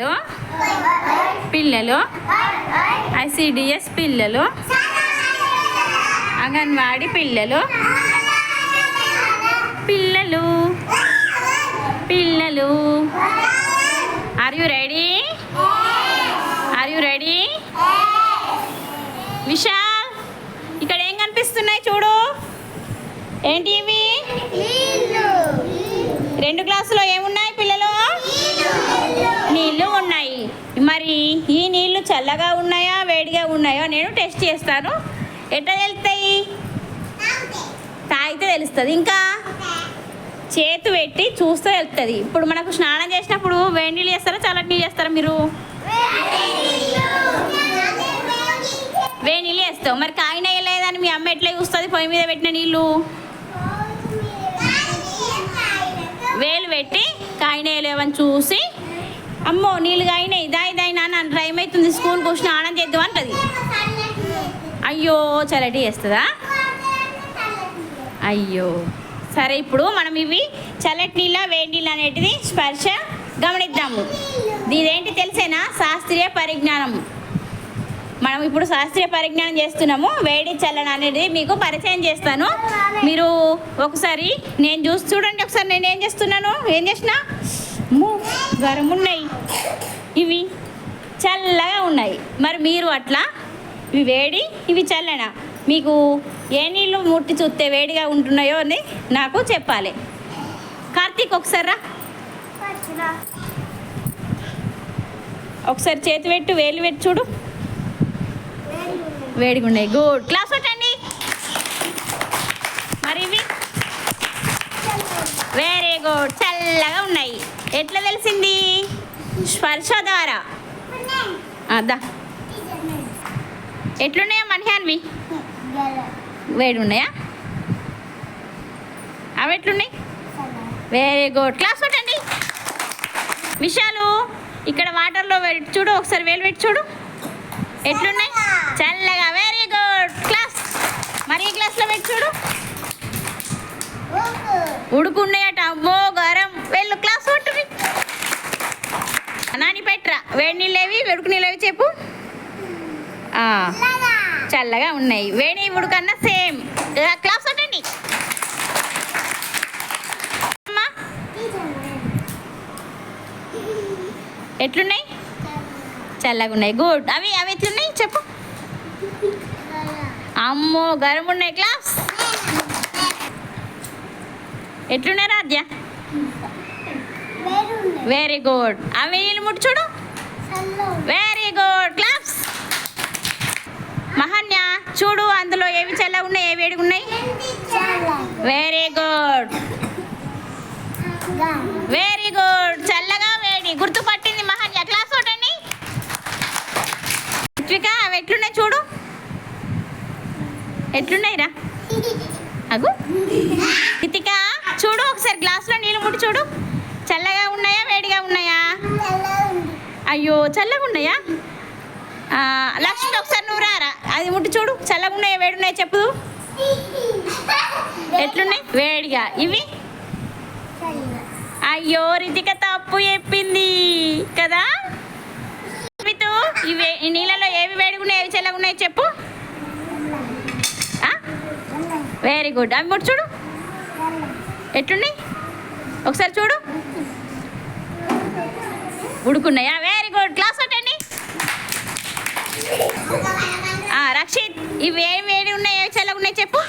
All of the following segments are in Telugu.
హలో పిల్లలు? ఐసిడిఎస్ పిల్లలు? అంగన్వాడి పిల్లలు? పిల్లలు? పిల్లలు? Are you ready are you ready Vishal ఇక్కడ ఏం కనిపిస్తున్నాయి చూడు? ఏంటి ఇవి? రెండు గ్లాసులో ఏమున్నాయి? ఉన్నాయో నేను టెస్ట్ చేస్తాను. ఎట్లా తెలుస్తాయి? తాగితే తెలుస్తుంది. ఇంకా చేతి పెట్టి చూస్తే తెలుస్తుంది. ఇప్పుడు మనకు స్నానం చేసినప్పుడు వేడి నీళ్ళు చేస్తారా చల్లటి నీళ్ళు చేస్తారా మీరు? వేడి నీళ్ళు వేస్తావు మరి కాగిన వేయలేదని మీ అమ్మ ఎట్లా చూస్తుంది? పొయ్యి మీద పెట్టిన నీళ్ళు? వేలు పెట్టి కాయిన వేయలేవని చూసి అమ్మో నీళ్ళు అయినాయి దాయి ఇదైనా నాన్న టైం అవుతుంది. స్కూల్కి స్నానం చేద్దాం అంటది. అయ్యో చల్లటి చేస్తుందా? అయ్యో. సరే ఇప్పుడు మనం ఇవి చల్లటి నీళ్ళ వేడి నీళ్ళు అనేటిది స్పర్శ గమనిద్దాము. ఇదేంటి తెలిసేనా? శాస్త్రీయ పరిజ్ఞానం. మనం ఇప్పుడు శాస్త్రీయ పరిజ్ఞానం చేస్తున్నాము. వేడి చల్లడం అనేది మీకు పరిచయం చేస్తాను. మీరు ఒకసారి నేను చూసి చూడండి. ఒకసారి నేను ఏం చేస్తున్నాను? ఏం చేసినా? గరం ఉన్నాయి. ఇవి చల్లగా ఉన్నాయి. మరి మీరు అట్లా ఇవి వేడి ఇవి చల్లన? మీకు ఏ నీళ్ళు ముట్టి చూస్తే వేడిగా ఉంటున్నాయో అని నాకు చెప్పాలి. కార్తీక్ ఒకసారి రా. ఒకసారి చేతి పెట్టు వేలు పెట్టి చూడు. వేడిగా ఉన్నాయి గుడ్ క్లాస్ పెట్టండి మరి ఇవి వెరీ గుడ్ చల్లగా ఉన్నాయి. ఎట్లా తెలిసింది? స్పర్శ ద్వారా. అదా ఎట్లున్నాయా మనిహాన్వి వేడి ఉన్నాయా? అవి ఎట్లున్నాయి? వెరీ గుడ్ క్లాస్ పెట్టండి విషయాలు ఇక్కడ వాటర్లో పెట్టి చూడు ఒకసారి వేలు పెట్టి చూడు. ఎట్లున్నాయి? చల్లగా. వెరీ గుడ్ క్లాస్ మరి ఈ క్లాస్లో పెట్టి చూడు? ఉడుకున్నాయట. అమ్మో గరం. వెళ్ళు క్లాస్ పట్టువి నాని పెట్రా వేడి నీళ్ళేవి ఉడుకు నీళ్ళేవి చెప్పు. చల్లగా ఉన్నాయి. వేడి ఉడుకన్నా సేమ్. క్లాస్ పట్టండి. అమ్మా. ఎట్లున్నాయి? చల్లగా ఉన్నాయి. గుడ్. అవి అవి ఎట్లున్నాయి? చెప్పు. అమ్మో గరం ఉన్నాయి. క్లాస్ ఎట్లున్నాయి రాధ్య? వెరీ గుడ్ అవి నీళ్ళు ముట్టు చూడు. వెరీ గుడ్ క్లాస్ మహన్య చూడు అందులో ఏవి చల్లగా ఉన్నాయి ఏవి వేడిగా ఉన్నాయి? వెరీ గుడ్ వెరీ గుడ్ చల్లగా వేడి గుర్తు పట్టింది మహన్య క్లాస్ ఒకటండి రిత్విక అవి ఎట్లున్నాయి చూడు ఎట్లున్నాయి రా అగు రితిక చూడు ఒకసారి గ్లాసులో నీళ్ళు ముట్టి చూడు. చల్లగా ఉన్నాయా వేడిగా ఉన్నాయా? అయ్యో చల్లగా ఉన్నాయా? లక్ష్మి ఒకసారి నువ్వు రారా. అది ముట్టి చూడు. చల్లగా ఉన్నాయా వేడి ఉన్నాయా చెప్పు. ఎట్లున్నాయి? వేడిగా. ఇవి? అయ్యో రితిక తప్పు చెప్పింది. కదా? ఇవి ఈ నీళ్ళలో ఏవి వేడిగా ఉన్నాయి ఏవి చల్లగా ఉన్నాయి చెప్పు. వెరీ గుడ్ అవి ముట్టు చూడు. ఎట్లున్నాయి? ఒకసారి చూడు. ఉడుకున్నాయా? వెరీ గుడ్ క్లాస్ అటండి రక్షిత్ ఇవి ఏవి వేడి ఉన్నాయో? ఏవి చల్లగా ఉన్నాయి చెప్పు.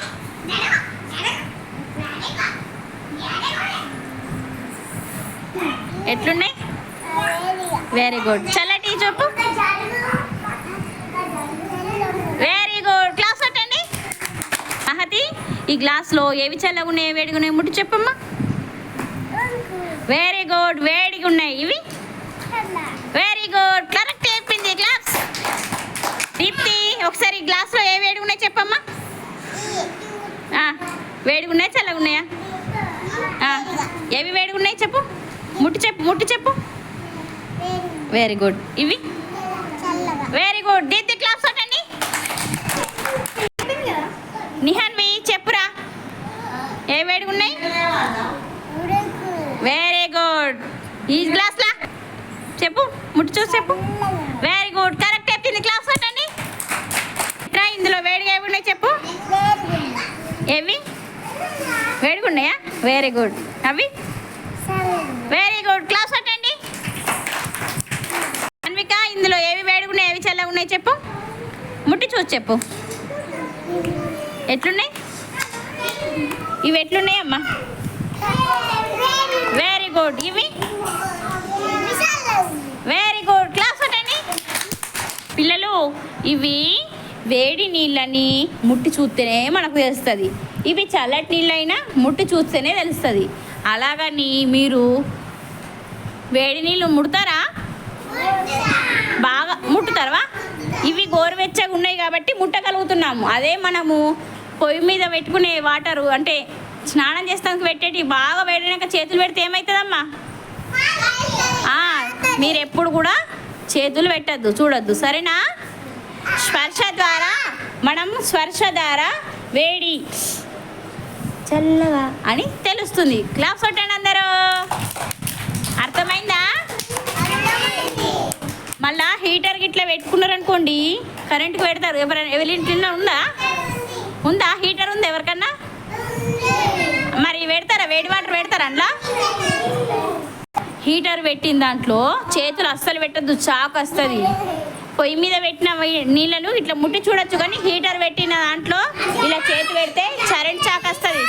ఎట్లున్నాయి? వెరీ గుడ్ చల్లటి చెప్పు. వెరీ గుడ్ క్లాస్ కొట్టండి. మహతి ఈ గ్లాస్లో ఏవి చల్లగా ఉన్నాయి వేడిగా ఉన్నాయి? ముట్టు చెప్పమ్మా. వెరీ గుడ్ వేడిగా ఉన్నాయి. ఇవి? వెరీ గుడ్ కరెక్ట్ చెప్పింది. గ్లాస్ దీప్తి ఒకసారి గ్లాస్లో ఏ వేడిగా ఉన్నాయి చెప్పమ్మా? వేడిగా ఉన్నాయా? చల్లగా ఉన్నాయా? ఏవి వేడిగా ఉన్నాయి చెప్పు? ముట్టి చెప్పు ముట్టి చెప్పు. వెరీ గుడ్ ఇవి? వెరీ గుడ్ దీప్తి క్లాస్ కొట్టండి నిహాన్వి చెప్పురా ఏ వేడిగా ఉన్నాయి వెరీ గుడ్ ఈ గ్లాస్లా? చెప్పు ముట్టి చూసి చెప్పు. వెరీ గుడ్ కరెక్ట్ చెప్పింది క్లాస్ కొట్టండి ఇట్రా ఇందులో వేడిగా ఏమి ఉన్నాయి చెప్పు. ఏవి? వేడిగా ఉన్నాయా? వెరీ గుడ్ అవి? వెరీ గుడ్ క్లాస్ అండి అన్విక ఇందులో ఏవి వేడిగా ఉన్నాయి ఏవి చల్లగా ఉన్నాయి చెప్పు. ముట్టి చూసి చెప్పు. ఎట్లున్నాయి? ఇవి ఎట్లున్నాయమ్మా? అమ్మా వెరీ గుడ్ ఇవి వెరీ గుడ్ క్లాస్ కొట్టండి. పిల్లలు ఇవి వేడి నీళ్ళని ముట్టి చూస్తేనే మనకు తెలుస్తుంది. ఇవి చల్లటి నీళ్ళైనా ముట్టి చూస్తేనే తెలుస్తుంది. అలాగని మీరు వేడి నీళ్ళు ముడతారా? బాగా ముట్టుతారా? ఇవి గోరువెచ్చగా ఉన్నాయి కాబట్టి ముట్టగలుగుతున్నాము. అదే మనము పొయ్యి మీద పెట్టుకునే వాటరు అంటే స్నానం చేస్తానికి పెట్టేటి బాగా వేడినాక చేతులు పెడితే ఏమవుతుందమ్మా మీరు ఎప్పుడు కూడా చేతులు పెట్టద్దు చూడద్దు సరేనా? స్పర్శ ద్వారా మనం స్పర్శ ద్వారా వేడి చల్లగా అని తెలుస్తుంది. క్లాప్స్ కొట్టండి అందరూ. అర్థమైందా? మళ్ళా హీటర్ గిట్ల పెట్టుకున్నారు అనుకోండి కరెంట్కి పెడతారు. ఎవరైనా ఎవరింట్లో ఉందా? ఉందా? హీటర్ ఉంది ఎవరికన్నా? మరి పెడతారా? వేడి వాటర్ పెడతారా అందులో? హీటర్ పెట్టిన దాంట్లో చేతులు అస్సలు పెట్టద్దు చాకు వస్తుంది. పొయ్యి మీద పెట్టిన నీళ్ళను ఇట్లా ముట్టి చూడొచ్చు కానీ హీటర్ పెట్టిన దాంట్లో ఇలా చేతి పెడితే కరెంట్ చాక్ వస్తుంది.